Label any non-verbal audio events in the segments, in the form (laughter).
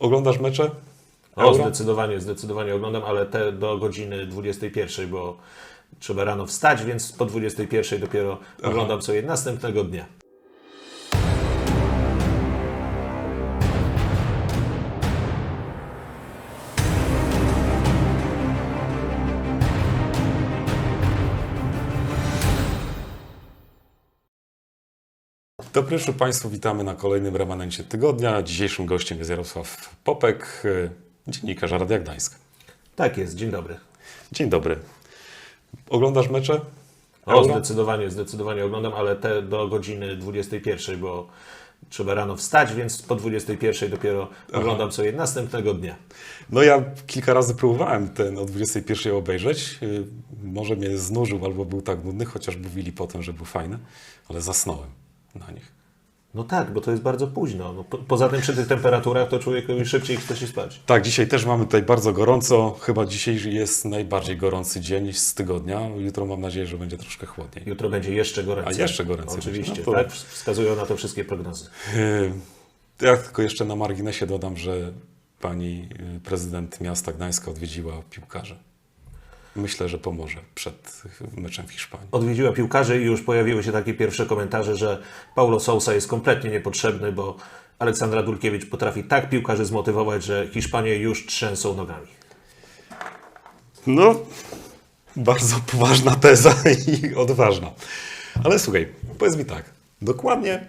Oglądasz mecze? O, Euro? zdecydowanie, zdecydowanie oglądam, ale te do godziny 21, bo trzeba rano wstać, więc po 21 dopiero oglądam sobie następnego dnia. Dobry wieczór Państwu, witamy na kolejnym remanencie tygodnia. Dzisiejszym gościem jest Jarosław Popek, y, dziennikarz Radia Gdańsk. Tak jest, dzień dobry. Dzień dobry. Oglądasz mecze? O, Euro? zdecydowanie, zdecydowanie oglądam, ale te do godziny 21, bo trzeba rano wstać, więc po 21 dopiero oglądam sobie następnego dnia. No ja kilka razy próbowałem ten o 21 obejrzeć. Y, Może mnie znużył albo był tak nudny, chociaż mówili potem, że był fajny, ale zasnąłem na nich. No tak, bo to jest bardzo późno. No, po, poza tym przy tych temperaturach to człowiekowi szybciej chce się spać. Tak, dzisiaj też mamy tutaj bardzo gorąco. Chyba dzisiaj jest najbardziej gorący dzień z tygodnia. Jutro mam nadzieję, że będzie troszkę chłodniej. Jutro będzie jeszcze goręcej. A jeszcze goręcej Oczywiście. No to- tak? Wskazują na to wszystkie prognozy. Yy, Ja tylko jeszcze na marginesie dodam, że pani yy, prezydent miasta Gdańska odwiedziła piłkarzy. Myślę, że pomoże przed meczem w Hiszpanii. Odwiedziła piłkarzy i już pojawiły się takie pierwsze komentarze, że Paulo Sousa jest kompletnie niepotrzebny, bo Aleksandra Dulkiewicz potrafi tak piłkarzy zmotywować, że Hiszpanie już trzęsą nogami. No, bardzo poważna teza i odważna. Ale słuchaj, powiedz mi tak. Dokładnie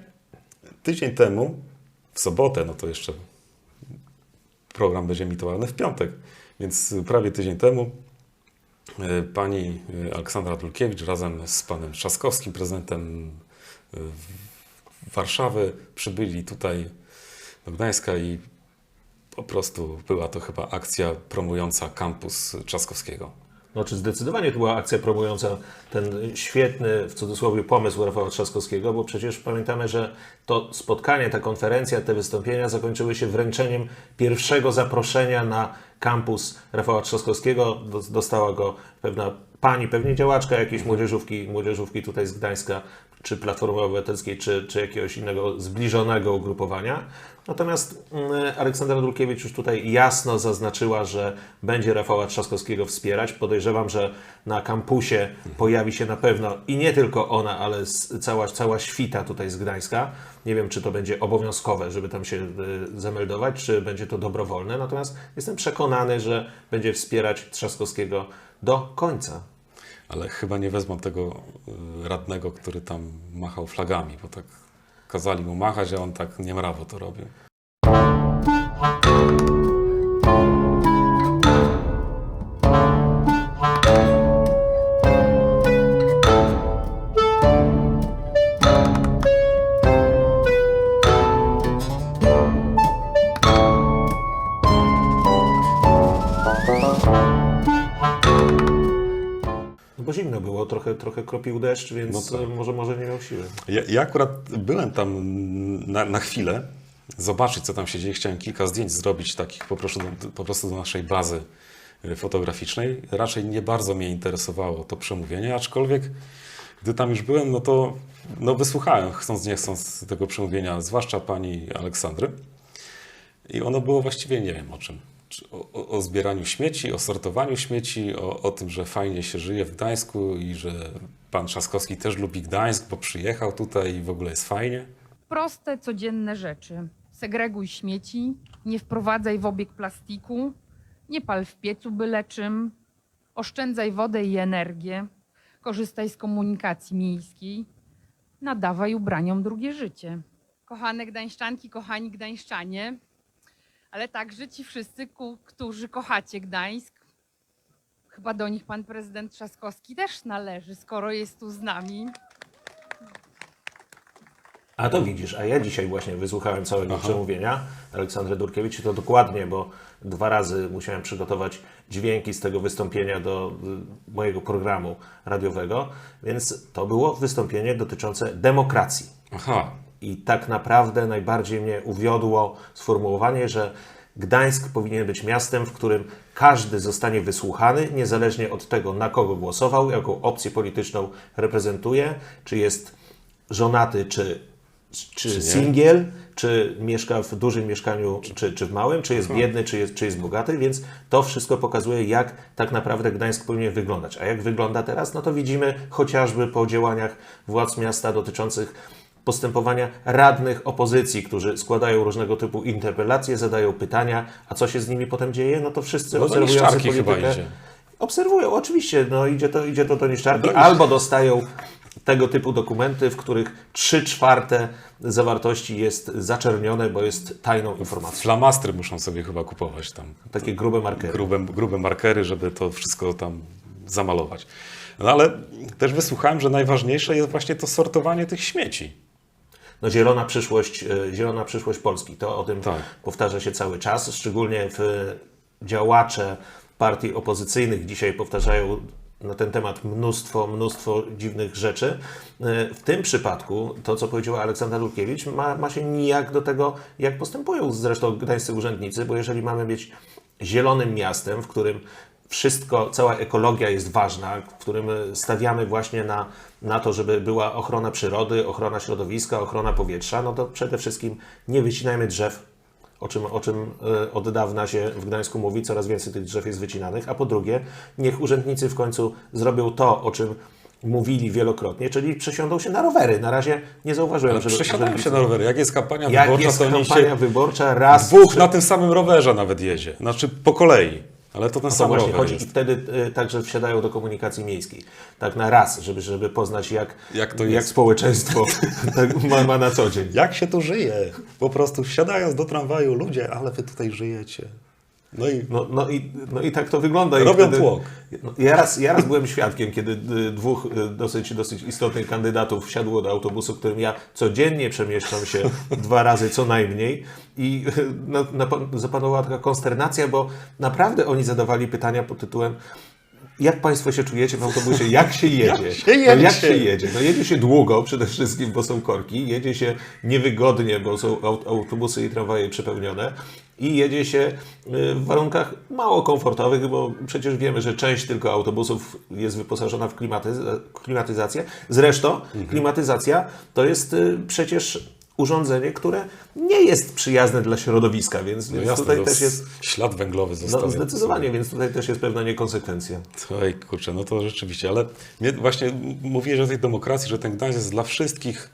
tydzień temu, w sobotę, no to jeszcze program będzie emitowany w piątek, więc prawie tydzień temu pani e, Aleksandra Dulkiewicz razem z panem Trzaskowskim, prezydentem e, Warszawy, przybyli tutaj do Gdańska i po prostu była to chyba akcja promująca kampus Trzaskowskiego. No, czy zdecydowanie to była akcja promująca ten świetny, w cudzysłowie, pomysł Rafała Trzaskowskiego, bo przecież pamiętamy, że to spotkanie, ta konferencja, te wystąpienia zakończyły się wręczeniem pierwszego zaproszenia na kampus Rafała Trzaskowskiego. Do- Dostała go pewna pani, pewnie działaczka jakiejś młodzieżówki, młodzieżówki tutaj z Gdańska, czy Platformy Obywatelskiej, czy, czy jakiegoś innego zbliżonego ugrupowania. Natomiast mm, Aleksandra Dulkiewicz już tutaj jasno zaznaczyła, że będzie Rafała Trzaskowskiego wspierać. Podejrzewam, że na kampusie pojawi się na pewno i nie tylko ona, ale cała, cała świta tutaj z Gdańska. Nie wiem, czy to będzie obowiązkowe, żeby tam się y, zameldować, czy będzie to dobrowolne. Natomiast jestem przekonany, że będzie wspierać Trzaskowskiego do końca. Ale chyba nie wezmą tego y, radnego, który tam machał flagami, bo tak kazali mu machać, a on tak niemrawo to robił. Trochę, trochę kropił deszcz, więc No tak. może, może nie miał siły. Ja, ja akurat byłem tam na, na chwilę, zobaczyć co tam się dzieje. Chciałem kilka zdjęć zrobić, takich po prostu do, po prostu do naszej bazy fotograficznej. Raczej nie bardzo mnie interesowało to przemówienie, aczkolwiek gdy tam już byłem, no to no wysłuchałem, chcąc nie chcąc tego przemówienia, zwłaszcza pani Aleksandry. I ono było właściwie nie wiem o czym. O, o zbieraniu śmieci, o sortowaniu śmieci, o, o tym, że fajnie się żyje w Gdańsku i że pan Trzaskowski też lubi Gdańsk, bo przyjechał tutaj i w ogóle jest fajnie. Proste, codzienne rzeczy. Segreguj śmieci, nie wprowadzaj w obieg plastiku, nie pal w piecu byle czym, oszczędzaj wodę i energię, korzystaj z komunikacji miejskiej, nadawaj ubraniom drugie życie. Kochane gdańszczanki, kochani gdańszczanie, ale także ci wszyscy, ku- którzy kochacie Gdańsk, chyba do nich pan prezydent Trzaskowski też należy, skoro jest tu z nami. A to widzisz, a ja dzisiaj właśnie wysłuchałem całego Aha. przemówienia Aleksandry Durkiewicz i to dokładnie, bo dwa razy musiałem przygotować dźwięki z tego wystąpienia do y, mojego programu radiowego, więc to było wystąpienie dotyczące demokracji. Aha, I tak naprawdę najbardziej mnie uwiodło sformułowanie, że Gdańsk powinien być miastem, w którym każdy zostanie wysłuchany, niezależnie od tego, na kogo głosował, jaką opcję polityczną reprezentuje, czy jest żonaty, czy, czy, Czy singiel, czy mieszka w dużym mieszkaniu, czy, czy w małym, czy jest biedny, czy jest, czy jest bogaty, więc to wszystko pokazuje, jak tak naprawdę Gdańsk powinien wyglądać. A jak wygląda teraz, no to widzimy chociażby po działaniach władz miasta dotyczących postępowania radnych opozycji, którzy składają różnego typu interpelacje, zadają pytania, a co się z nimi potem dzieje, no to wszyscy No obserwujący politykę obserwują, oczywiście, no idzie to, idzie to do niszczarki, Do niszczarki. albo dostają tego typu dokumenty, w których 3 czwarte zawartości jest zaczernione, bo jest tajną informacją. Flamastry muszą sobie chyba kupować tam. Takie grube markery. grube, grube markery, żeby to wszystko tam zamalować. No ale też wysłuchałem, że najważniejsze jest właśnie to sortowanie tych śmieci. No, zielona przyszłość, e, zielona przyszłość Polski. To o tym Tak. powtarza się cały czas, szczególnie w działacze partii opozycyjnych dzisiaj powtarzają na ten temat mnóstwo, mnóstwo dziwnych rzeczy. E, W tym przypadku to, co powiedziała Aleksandra Lutkiewicz, ma, ma się nijak do tego, jak postępują zresztą gdańscy urzędnicy, bo jeżeli mamy być zielonym miastem, w którym wszystko, cała ekologia jest ważna, w którym stawiamy właśnie na, na to, żeby była ochrona przyrody, ochrona środowiska, ochrona powietrza, no to przede wszystkim nie wycinajmy drzew, o czym, o czym e, od dawna się w Gdańsku mówi, coraz więcej tych drzew jest wycinanych, a po drugie, niech urzędnicy w końcu zrobią to, o czym mówili wielokrotnie, czyli przesiądą się na rowery. Na razie nie zauważyłem, żeby przesiadają się na rowery. Jak jest kampania Jak wyborcza, jest to kampania się wyborcza, raz dwóch na tym samym rowerze nawet jedzie. Znaczy po kolei, ale to ten To sam właśnie rower chodzi jest. i wtedy y, także wsiadają do komunikacji miejskiej. Tak na raz, żeby, żeby poznać jak, Jak to jak społeczeństwo (laughs) tak ma, ma na co dzień. Jak się tu żyje? Po prostu wsiadając do tramwaju, ludzie, ale wy tutaj żyjecie. No i No, no, i, no i tak to wygląda. Robią tłok. No, ja, raz, ja raz byłem świadkiem, kiedy y, dwóch y, dosyć, dosyć istotnych kandydatów wsiadło do autobusu, którym ja codziennie przemieszczam się (laughs) dwa razy co najmniej i y, na, na, zapanowała taka konsternacja, bo naprawdę oni zadawali pytania pod tytułem jak Państwo się czujecie w autobusie? Jak się (laughs) jedzie? się No, jak jedzie? się jedzie? No jedzie się długo przede wszystkim, bo są korki, jedzie się niewygodnie, bo są aut- autobusy i tramwaje przepełnione i jedzie się y, w warunkach mało komfortowych, bo przecież wiemy, że część tylko autobusów jest wyposażona w klimatyz- klimatyzację. Zresztą Mhm. klimatyzacja to jest y, przecież urządzenie, które nie jest przyjazne dla środowiska, więc, no więc jasne, tutaj też jest ślad węglowy zostawia. no, zdecydowanie, więc tutaj też jest pewna niekonsekwencja. Oj, kurczę, no to rzeczywiście, ale właśnie mówiłeś o tej demokracji, że ten Gdańsk jest dla wszystkich.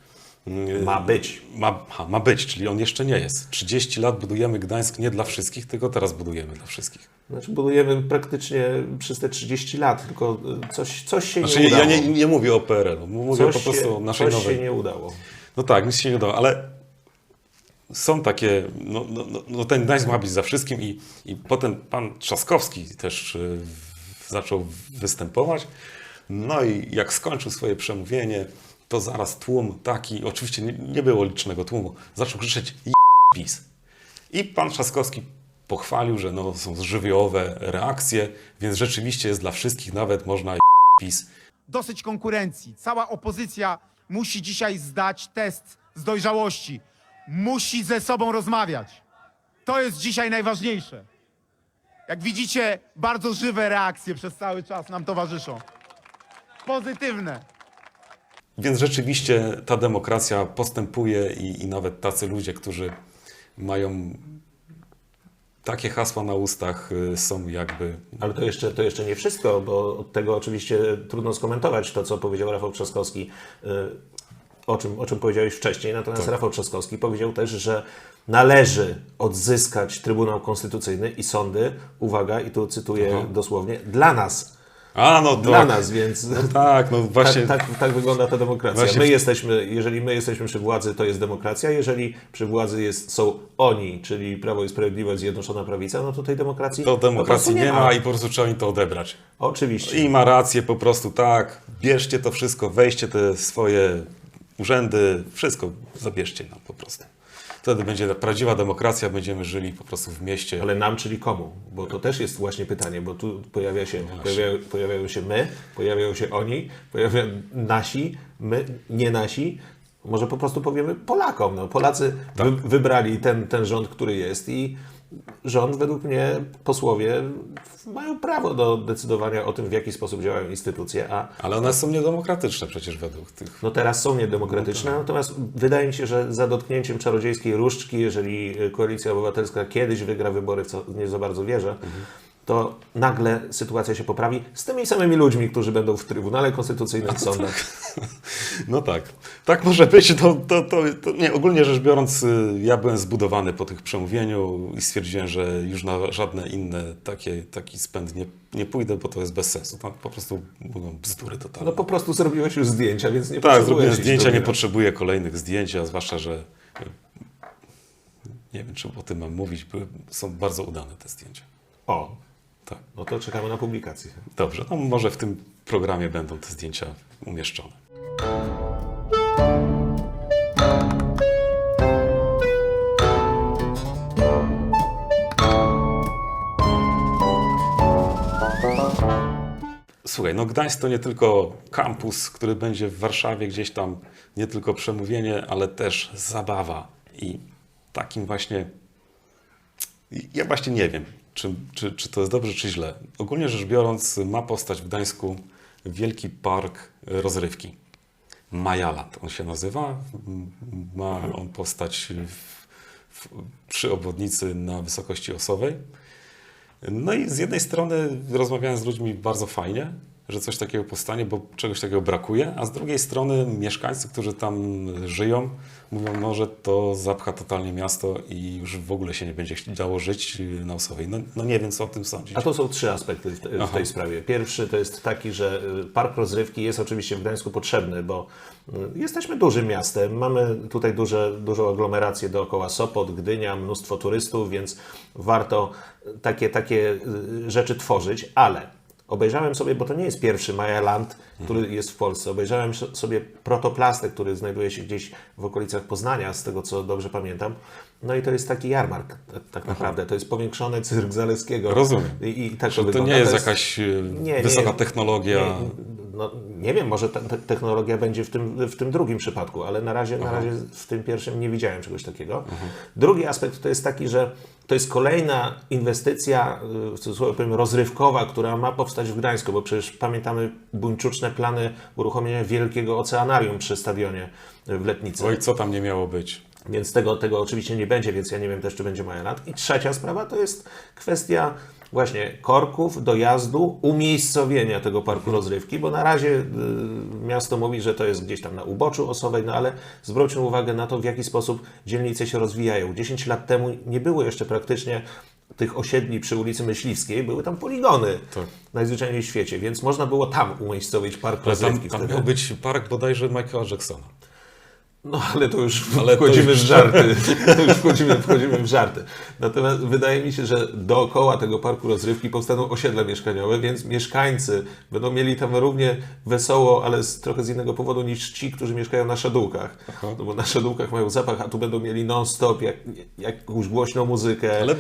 mm, Ma być. Ma, ma być, czyli on jeszcze nie jest. 30 lat budujemy Gdańsk nie dla wszystkich, tylko teraz budujemy dla wszystkich. Znaczy budujemy praktycznie przez te 30 lat, tylko y, coś, coś się Znaczy, nie ja udało. nie, nie mówię o PRL-u, mówię coś po prostu się, o naszej coś nowej. się nie udało. No tak, nic się nie udało, ale są takie, no, no, no, no ten Gdańsk ma być za wszystkim i, i potem pan Trzaskowski też y, zaczął występować. No i jak skończył swoje przemówienie, to zaraz tłum taki, oczywiście nie, nie było licznego tłumu, zaczął krzyczeć "Je- PiS. I pan Trzaskowski pochwalił, że no, są żywiołowe reakcje, więc rzeczywiście jest dla wszystkich, nawet można "Je- PiS. dosyć konkurencji. Cała opozycja musi dzisiaj zdać test z dojrzałości. Musi ze sobą rozmawiać. To jest dzisiaj najważniejsze. Jak widzicie, bardzo żywe reakcje przez cały czas nam towarzyszą. Pozytywne. Więc rzeczywiście ta demokracja postępuje i, i nawet tacy ludzie, którzy mają takie hasła na ustach, y, są jakby. Ale to jeszcze, to jeszcze nie wszystko, bo od tego oczywiście trudno skomentować to, co powiedział Rafał Trzaskowski, y, o czym, o czym powiedziałeś wcześniej. Natomiast Tak. Rafał Trzaskowski powiedział też, że należy odzyskać Trybunał Konstytucyjny i sądy, uwaga, i tu cytuję Aha. dosłownie, dla nas. A no Dla tak, nas, więc tak, no właśnie. tak, tak, tak wygląda ta demokracja. Właśnie My jesteśmy, jeżeli my jesteśmy przy władzy, to jest demokracja. Jeżeli przy władzy jest, są oni, czyli Prawo i Sprawiedliwość, Zjednoczona Prawica, no to tej demokracji To demokracji nie ma i po prostu trzeba im to odebrać. Oczywiście. I ma rację po prostu tak, bierzcie to wszystko, weźcie te swoje urzędy, wszystko zabierzcie nam po prostu. Wtedy będzie prawdziwa demokracja, będziemy żyli po prostu w mieście. Ale nam, czyli komu? Bo to też jest właśnie pytanie, bo tu pojawia się, pojawiają, pojawiają się my, pojawiają się oni, pojawiają nasi, my, nie nasi. Może po prostu powiemy Polakom. No, Polacy wy, wybrali ten, ten rząd, który jest i rząd, według mnie posłowie mają prawo do decydowania o tym, w jaki sposób działają instytucje, a Ale one są niedemokratyczne przecież według tych. no teraz są niedemokratyczne, natomiast wydaje mi się, że za dotknięciem czarodziejskiej różdżki, jeżeli Koalicja Obywatelska kiedyś wygra wybory, w co nie za bardzo wierzę, to nagle sytuacja się poprawi z tymi samymi ludźmi, którzy będą w Trybunale Konstytucyjnym, w sądach. No tak, tak może być. To, to, to, to, nie, ogólnie rzecz biorąc, y, ja byłem zbudowany po tych przemówieniu i stwierdziłem, że już na żadne inne takie, taki spęd nie, nie pójdę, bo to jest bez sensu. Tam po prostu mówią bzdury totalne. No po prostu zrobiłeś już zdjęcia, więc nie tak, potrzebujesz zrobiłem zdjęcia, nie potrzebuję kolejnych zdjęć, a zwłaszcza, że y, nie wiem, czy o tym mam mówić, były, są bardzo udane te zdjęcia. O, Tak. no to czekamy na publikację. Dobrze, no może w tym programie będą te zdjęcia umieszczone. Słuchaj, no Gdańsk to nie tylko kampus, który będzie w Warszawie gdzieś tam, nie tylko przemówienie, ale też zabawa. I takim właśnie ja właśnie nie wiem, czy, czy, czy to jest dobrze, czy źle. Ogólnie rzecz biorąc, ma powstać w Gdańsku wielki park rozrywki. Majaland on się nazywa. Ma on powstać w, w, przy obwodnicy na wysokości osowej. No i z jednej strony rozmawiałem z ludźmi bardzo fajnie, że coś takiego powstanie, bo czegoś takiego brakuje, a z drugiej strony mieszkańcy, którzy tam żyją, mówią, no, że to zapcha totalnie miasto i już w ogóle się nie będzie dało żyć na Osowej. No, no nie wiem, co o tym sądzić. A to są trzy aspekty w, te, w tej sprawie. Pierwszy to jest taki, że y, park rozrywki jest oczywiście w Gdańsku potrzebny, bo y, jesteśmy dużym miastem, mamy tutaj duże, dużą aglomerację dookoła Sopot, Gdynia, mnóstwo turystów, więc warto takie, takie y, rzeczy tworzyć, ale obejrzałem sobie, bo to nie jest pierwszy Majaland, który jest w Polsce, obejrzałem so- sobie protoplastę, który znajduje się gdzieś w okolicach Poznania, z tego co dobrze pamiętam. No i to jest taki jarmark, tak- naprawdę. To jest powiększony cyrk Zaleskiego. Rozumiem. I, i tak to to wygląda. nie jest jest- jakaś nie, wysoka nie. technologia. Nie, no, nie wiem, może ta, technologia będzie w tym, w tym drugim przypadku, ale na razie, na razie w tym pierwszym nie widziałem czegoś takiego. Drugi aspekt to jest taki, że to jest kolejna inwestycja, y, w cudzysłowie powiem, rozrywkowa, która ma powstać w Gdańsku, bo przecież pamiętamy buńczuczne plany uruchomienia wielkiego oceanarium przy stadionie w Letnicy. Oj, co tam nie miało być? Więc tego, tego oczywiście nie będzie, więc ja nie wiem też, czy będzie Majaland. I trzecia sprawa to jest kwestia właśnie korków, dojazdu, umiejscowienia tego parku rozrywki, bo na razie y, miasto mówi, że to jest gdzieś tam na uboczu osowej, no ale zwróćmy uwagę na to, w jaki sposób dzielnice się rozwijają. 10 lat temu nie było jeszcze praktycznie tych osiedli przy ulicy Myśliwskiej, były tam poligony Tak. najzwyczajniej w świecie, więc można było tam umiejscowić park Ale tam, rozrywki tam wtedy. miał być park bodajże Michaela Jacksona. No ale to już Ale to wchodzimy już- w żarty. (laughs) (laughs) To już wchodzimy, wchodzimy w żarty. Natomiast wydaje mi się, że dookoła tego parku rozrywki powstaną osiedla mieszkaniowe, więc mieszkańcy będą mieli tam równie wesoło, ale z, trochę z innego powodu niż ci, którzy mieszkają na szadółkach. No bo na szadółkach mają zapach, a tu będą mieli non-stop jak, jakąś głośną muzykę, Ale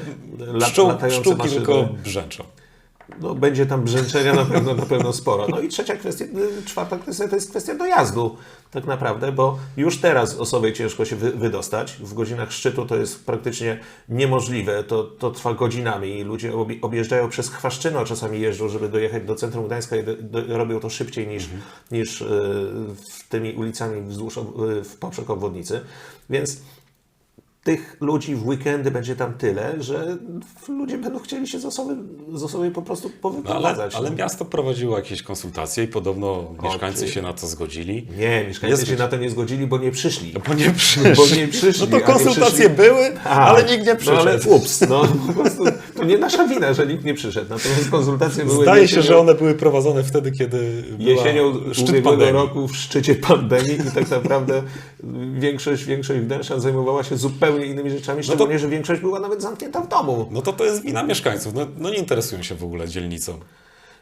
pszczół, latające pszczółki maszyny. tylko brzęczą. No, będzie tam brzęczenia na pewno, na pewno sporo. No i trzecia kwestia, y, czwarta kwestia to jest kwestia dojazdu tak naprawdę, bo już teraz osobie ciężko się wy, wydostać. W godzinach szczytu to jest praktycznie niemożliwe. To, to trwa godzinami i ludzie objeżdżają przez Chwaszczyno, czasami jeżdżą, żeby dojechać do centrum Gdańska i do, do, robią to szybciej niż, niż y, w tymi ulicami wzdłuż, y, w poprzek obwodnicy. Więc tych ludzi w weekendy będzie tam tyle, że ludzie będą chcieli się z osoby, z osoby po prostu No, ale, powyprowadzać. ale no. miasto prowadziło jakieś konsultacje i podobno mieszkańcy się na to zgodzili. Nie, mieszkańcy Jest się na to nie zgodzili, bo nie przyszli. Bo nie przyszli. Bo nie przyszli, No to konsultacje przyszli- były, A, ale nikt nie przyszedł. No ale ups, no po prostu to nie nasza wina, że nikt nie przyszedł. Natomiast konsultacje były Zdaje się, jesienią- że one były prowadzone wtedy, kiedy jesienią ubiegłego roku w szczycie pandemii i tak naprawdę większość, większość Gdańszczan zajmowała się zupełnie innymi rzeczami, szczególnie, że większość była nawet zamknięta w domu. No to to jest wina mieszkańców. No, no nie interesują się w ogóle dzielnicą.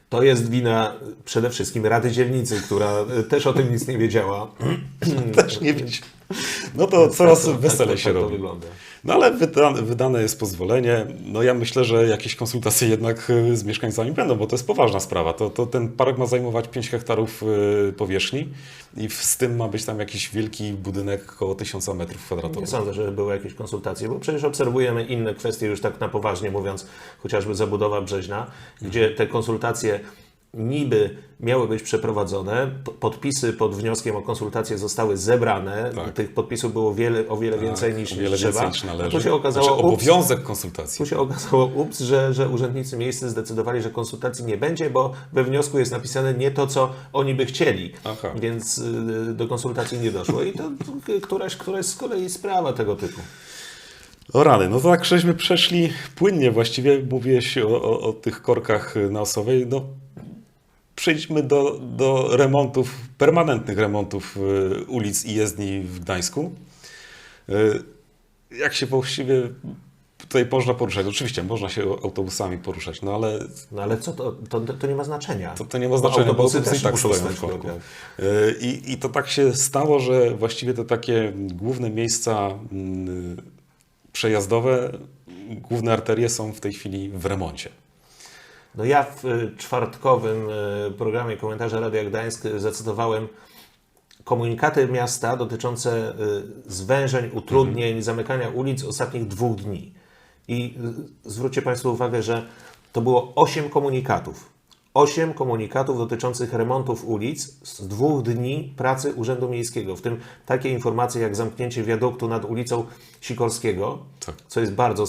To jest wina przede wszystkim Rady Dzielnicy, która też o tym nic nie wiedziała. (clears throat) Też nie wiedziałem. No to coraz Tak weselej tak, się tak to robi. wygląda. No ale wydane, wydane jest pozwolenie. No ja myślę, że jakieś konsultacje jednak y, z mieszkańcami będą, bo to jest poważna sprawa. To, to ten park ma zajmować 5 hektarów y, powierzchni i z tym ma być tam jakiś wielki budynek około 1000 metrów Nie kwadratowych. sądzę, że były jakieś konsultacje, bo przecież obserwujemy inne kwestie już tak na poważnie mówiąc, chociażby zabudowa Brzeźna, gdzie te konsultacje niby miały być przeprowadzone, podpisy pod wnioskiem o konsultacje zostały zebrane, Tak. tych podpisów było wiele, o wiele więcej Tak, niż, o wiele niż więcej trzeba. niż należy. tu się okazało, znaczy, ups, obowiązek konsultacji. tu się okazało, ups, że, że urzędnicy miejscy zdecydowali, że konsultacji nie będzie, bo we wniosku jest napisane nie to, co oni by chcieli. Aha. Więc y, do konsultacji nie doszło. I to któraś, któraś z kolei sprawa tego typu. O rany, no tak żeśmy przeszli płynnie właściwie, mówiłeś o, o, o tych korkach na Osowej, no przejdźmy do, do remontów, permanentnych remontów y, ulic i jezdni w Gdańsku. Y, Jak się właściwie tutaj można poruszać? Oczywiście można się autobusami poruszać, no ale No ale co to, to, to nie ma znaczenia. to, to nie ma znaczenia, bo autobusy autobusy też i tak stoją w korku. Y, I, I to tak się stało, że właściwie te takie główne miejsca mm, przejazdowe, główne arterie są w tej chwili w remoncie. No ja w y, czwartkowym y, programie Komentarze Radia Gdańsk zacytowałem komunikaty miasta dotyczące y, zwężeń, utrudnień, zamykania ulic ostatnich dwóch dni. I zwróćcie Państwo uwagę, że to było osiem komunikatów. Osiem komunikatów dotyczących remontów ulic z dwóch dni pracy Urzędu Miejskiego, w tym takie informacje jak zamknięcie wiaduktu nad ulicą Sikorskiego, Tak. co jest bardzo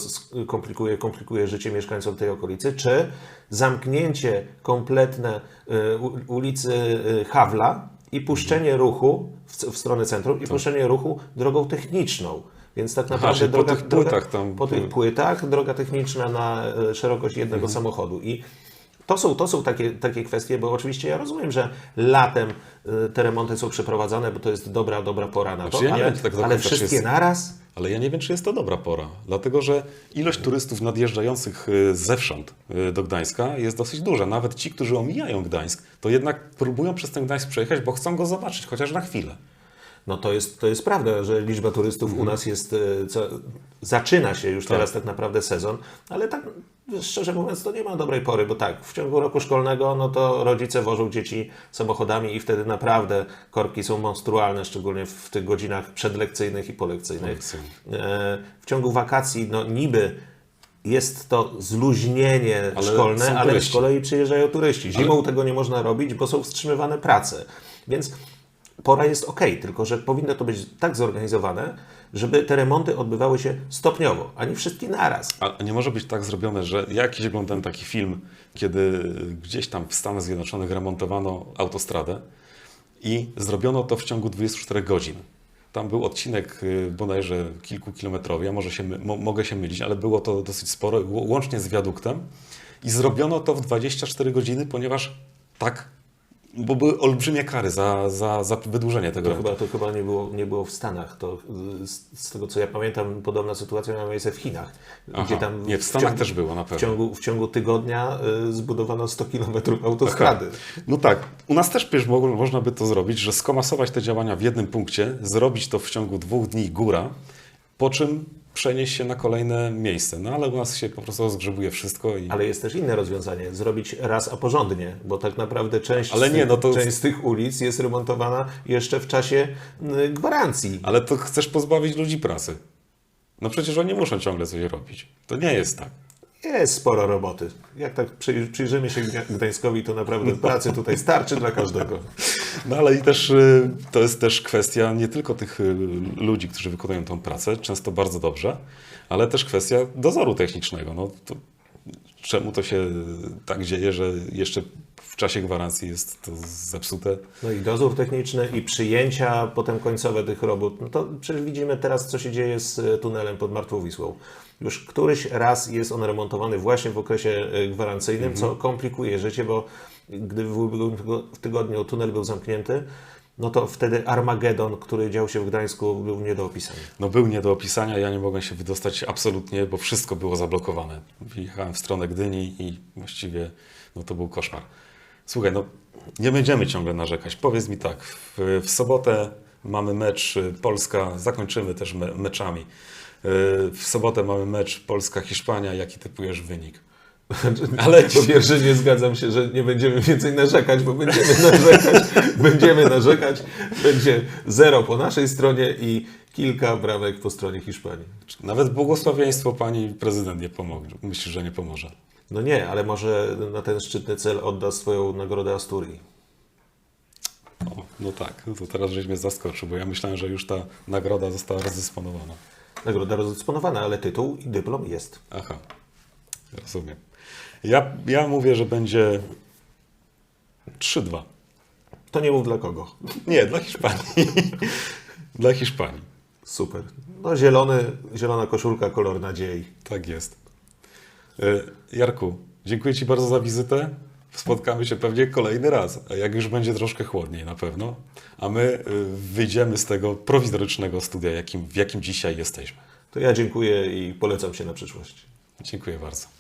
komplikuje, komplikuje życie mieszkańcom tej okolicy, czy zamknięcie kompletne y, ulicy y, Hawla i puszczenie ruchu w, w stronę centrum i puszczenie ruchu drogą techniczną. Więc tak naprawdę po droga, tych droga, płytach tam po tych płytach, droga techniczna na e, szerokość jednego Mhm. samochodu. I to są, to są takie, takie kwestie, bo oczywiście ja rozumiem, że latem e, te remonty są przeprowadzane, bo to jest dobra, dobra pora na to, Znaczy, ja ale, wiem, tak ale wszystkie jest- naraz? Ale ja nie wiem, czy jest to dobra pora, dlatego że ilość turystów nadjeżdżających y, zewsząd y, do Gdańska jest dosyć duża. Nawet ci, którzy omijają Gdańsk, to jednak próbują przez ten Gdańsk przejechać, bo chcą go zobaczyć, chociaż na chwilę. No to jest, to jest prawda, że liczba turystów u nas jest, e, co, zaczyna się już teraz tak naprawdę sezon, ale tak szczerze mówiąc to nie ma dobrej pory, bo tak, w ciągu roku szkolnego no to rodzice wożą dzieci samochodami i wtedy naprawdę korki są monstrualne, szczególnie w tych godzinach przedlekcyjnych i polekcyjnych. E, W ciągu wakacji no niby jest to zluźnienie Ale szkolne, ale z kolei przyjeżdżają turyści. Zimą tego nie można robić, bo są wstrzymywane prace. Więc pora jest ok, tylko że powinno to być tak zorganizowane, żeby te remonty odbywały się stopniowo, a nie wszystkie naraz. A nie może być tak zrobione, że ja jakiś oglądałem taki film, kiedy gdzieś tam w Stanach Zjednoczonych remontowano autostradę i zrobiono to w ciągu 24 godzin. Tam był odcinek y, bodajże kilkukilometrowy, ja może się, mo, mogę się mylić, ale było to dosyć sporo, łącznie z wiaduktem. I zrobiono to w 24 godziny, ponieważ tak, bo były olbrzymie kary za, za, za wydłużenie tego To chyba, to chyba nie, było, nie było w Stanach. To z, z tego co ja pamiętam, podobna sytuacja miała miejsce w Chinach. Aha, gdzie tam nie, w Stanach ciągu- też było na W pewno. ciągu, w ciągu tygodnia y, zbudowano 100 km autostrady. No tak, u nas też przecież mo- można by to zrobić, że skomasować te działania w jednym punkcie, zrobić to w ciągu dwóch dni góra, po czym przenieść się na kolejne miejsce. No ale u nas się po prostu rozgrzebuje wszystko i... Ale jest też inne rozwiązanie, zrobić raz a porządnie, bo tak naprawdę część, Ale nie, no to- część z tych ulic jest remontowana jeszcze w czasie gwarancji. Ale to chcesz pozbawić ludzi pracy. No przecież oni muszą ciągle coś robić. To nie jest tak. Jest sporo roboty. Jak tak przyj- przyjrzymy się Gda- Gdańskowi, to naprawdę pracy tutaj starczy dla każdego. No ale i też y, to jest też kwestia nie tylko tych y, ludzi, którzy wykonują tą pracę, często bardzo dobrze, ale też kwestia dozoru technicznego. No, to czemu to się tak dzieje, że jeszcze w czasie gwarancji jest to zepsute? No i dozór techniczny i przyjęcia potem końcowe tych robót. No to przecież widzimy teraz, co się dzieje z tunelem pod Martwą Wisłą. Już któryś raz jest on remontowany właśnie w okresie e, gwarancyjnym, co komplikuje życie, bo gdy w ubiegłym tygodniu tunel był zamknięty, no to wtedy Armagedon, który dział się w Gdańsku, był nie do opisania. No był nie do opisania, ja nie mogłem się wydostać absolutnie, bo wszystko było zablokowane. Jechałem w stronę Gdyni i właściwie no to był koszmar. Słuchaj, no nie będziemy ciągle narzekać. Powiedz mi tak, w, w sobotę mamy mecz y, Polska, zakończymy też me, meczami. Y, W sobotę mamy mecz Polska-Hiszpania. Jaki typujesz wynik? (laughs) Ale po pierwsze nie zgadzam się, że nie będziemy więcej narzekać, bo będziemy (laughs) narzekać, będziemy narzekać. Będzie zero po naszej stronie i kilka bramek po stronie Hiszpanii. Nawet błogosławieństwo pani prezydent nie pomoże. Myślisz, że nie pomoże? No nie, ale może na ten szczytny cel odda swoją nagrodę Asturii. O, no tak, no to teraz żeś mnie zaskoczył, bo ja myślałem, że już ta nagroda została rozdysponowana. Nagroda rozdysponowana, ale tytuł i dyplom jest. Aha, rozumiem. Ja, ja mówię, że będzie 3-2. To nie mów dla kogo. Nie, dla Hiszpanii. (laughs) dla Hiszpanii. Super. No zielony, zielona koszulka, kolor nadziei. Tak jest. E, Jarku, dziękuję Ci bardzo za wizytę. Spotkamy się pewnie kolejny raz, a jak już będzie troszkę chłodniej na pewno. A my y, wyjdziemy z tego prowizorycznego studia, jakim, w jakim dzisiaj jesteśmy. To ja dziękuję i polecam się na przyszłość. Dziękuję bardzo.